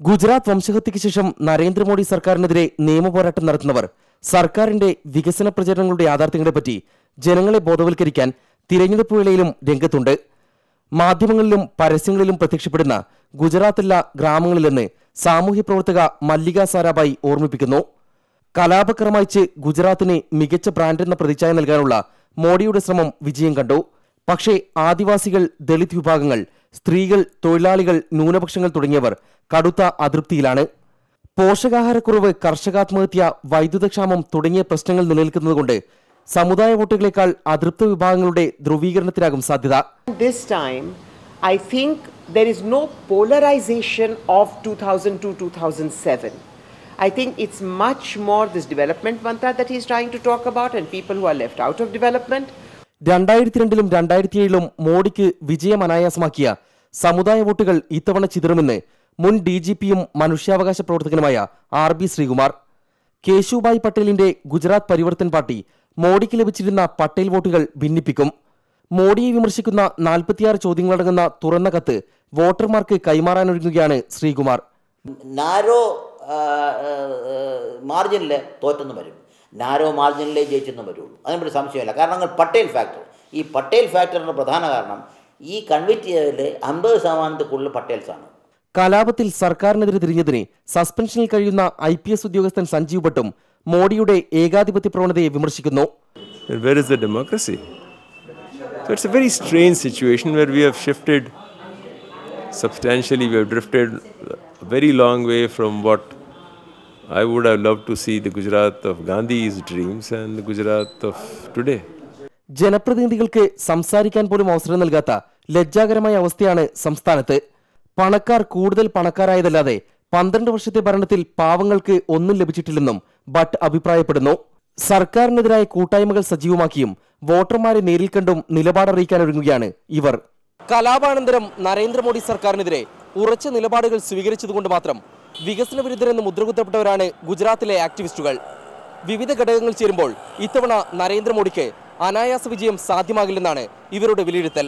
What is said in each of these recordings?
ഗുജറാത്ത് വംശഹത്യയ്ക്ക് ശേഷം നരേന്ദ്രമോദി സർക്കാരിനെതിരെ നിയമപോരാട്ടം നടത്തുന്നവർ സർക്കാരിന്റെ വികസന പ്രചരണങ്ങളുടെ യാഥാർത്ഥ്യങ്ങളെപ്പറ്റി ജനങ്ങളെ ബോധവൽക്കരിക്കാൻ തിരഞ്ഞെടുപ്പ് വേളയിലും രംഗത്തുണ്ട്. മാധ്യമങ്ങളിലും പരസ്യങ്ങളിലും പ്രത്യക്ഷപ്പെടുന്ന ഗുജറാത്തില്ല ഗ്രാമങ്ങളിലെന്ന് സാമൂഹ്യ പ്രവർത്തക മല്ലിക സാരാഭായി ഓർമ്മിപ്പിക്കുന്നു. കലാപക്രമായിച്ച് ഗുജറാത്തിന് മികച്ച ബ്രാൻഡ് എന്ന പ്രതിച്ഛായ നൽകാനുള്ള മോഡിയുടെ ശ്രമം വിജയം കണ്ടു. പക്ഷേ ആദിവാസികൾ ദളിത് വിഭാഗങ്ങൾ സ്ത്രീകൾ തൊഴിലാളികൾ ന്യൂനപക്ഷങ്ങൾ തുടങ്ങിയവർ കടുത്ത അതൃപ്തിയിലാണ് പോഷകാഹാരക്കുറവ് കർഷകാത്മഹത്യ വൈദ്യുതക്ഷാമം തുടങ്ങിയ പ്രശ്നങ്ങൾ നിലനിൽക്കുന്നതുകൊണ്ട് സമുദായ വോട്ടുകളെക്കാൾ അതൃപ്ത വിഭാഗങ്ങളുടെ ധ്രുവീകരണത്തിനാകും സാധ്യത This time, I think there is no polarization of 2002 2007. I think it's much more this development mantra that he's trying to talk about and people who are left out of development. രണ്ടായിരത്തി രണ്ടിലും രണ്ടായിരത്തി ഏഴിലും മോഡിക്ക് വിജയം അനായാസമാക്കിയ സമുദായ വോട്ടുകൾ ഇത്തവണ ചിതറുമെന്ന് മുൻ D G പിയും മനുഷ്യാവകാശ പ്രവർത്തകനുമായ ആർ ബി ശ്രീകുമാർ. കേശുഭായ് പട്ടേലിന്റെ ഗുജറാത്ത് പരിവർത്തൻ പാർട്ടി മോഡിക്ക് ലഭിച്ചിരുന്ന പട്ടേൽ വോട്ടുകൾ ഭിന്നിപ്പിക്കും. മോഡിയെ വിമർശിക്കുന്ന നാൽപ്പത്തിയാറ് ചോദ്യങ്ങളടങ്ങുന്ന തുറന്ന കത്ത് വോട്ടർമാർക്ക് കൈമാറാനൊരുങ്ങുകയാണ് ശ്രീകുമാർ. നാരോ മാർജിനിൽ തോറ്റെന്ന് വരും. നാരോ മാർജിനിലേ ജയിച്ചെന്നും വരുള്ളൂ അതിനൊരു സംശയമില്ല. കാരണം അങ്ങ് പട്ടേൽ ഫാക്ടർ ഈ പട്ടേൽ ഫാക്ടറിന്റെ പ്രധാന കാരണം ഈ കൺവിറ്റ് ചെയ്തതിൽ അമ്പത് ശതമാനത്തിൽ കൂടുതൽ പട്ടേൽസാണ്. കലാപത്തിൽ സർക്കാരിനെതിരെ തിരിഞ്ഞതിനെ സസ്പെൻഷനിൽ കഴിയുന്ന ഐ പി എസ് ഉദ്യോഗസ്ഥൻ സഞ്ജീവ് ഭട്ടും മോഡിയുടെ ഏകാധിപത്യ പ്രവണതയെ വിമർശിക്കുന്നു. Where is the democracy? So it's a very strange situation where we have shifted substantially, we have drifted a very long way from what I would have loved to see the Gujarat of Gandhi's dreams and the Gujarat of today. ജനപ്രതിനിധികൾക്ക് സംസാരിക്കാൻ പോലും അവസരം നൽകാത്ത ലജ്ജാകരമായ അവസ്ഥയാണ് സംസ്ഥാനത്ത്. പണക്കാർ കൂടുതൽ പണക്കാരായതല്ലാതെ പന്ത്രണ്ട് വർഷത്തെ ഭരണത്തിൽ പാവങ്ങൾക്ക് ഒന്നും ലഭിച്ചിട്ടില്ലെന്നും ഭട്ട് അഭിപ്രായപ്പെടുന്നു. സർക്കാരിനെതിരായ കൂട്ടായ്മകൾ സജീവമാക്കിയും വോട്ടർമാരെ നേരിൽ കണ്ടും നിലപാടറിയിക്കാനൊരുങ്ങുകയാണ് ഇവർ. കലാപാനന്തരം നരേന്ദ്രമോദി സർക്കാരിനെതിരെ ഉറച്ച നിലപാടുകൾ സ്വീകരിച്ചതുകൊണ്ട് മാത്രം വികസന വിരുദ്ധരെന്ന് മുദ്രകുത്തപ്പെട്ടവരാണ് ഗുജറാത്തിലെ ആക്ടിവിസ്റ്റുകൾ. വിവിധ ഘടകങ്ങൾ ചേരുമ്പോൾ ഇത്തവണ നരേന്ദ്രമോദിക്ക് അനായാസ വിജയം സാധ്യമാകില്ലെന്നാണ് ഇവരുടെ വിലയിരുത്തൽ.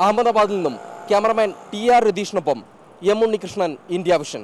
അഹമ്മദാബാദിൽ നിന്നും ക്യാമറമാൻ ടി ആർ രതീഷിനൊപ്പം എം ഉണ്ണികൃഷ്ണൻ ഇന്ത്യ വിഷൻ.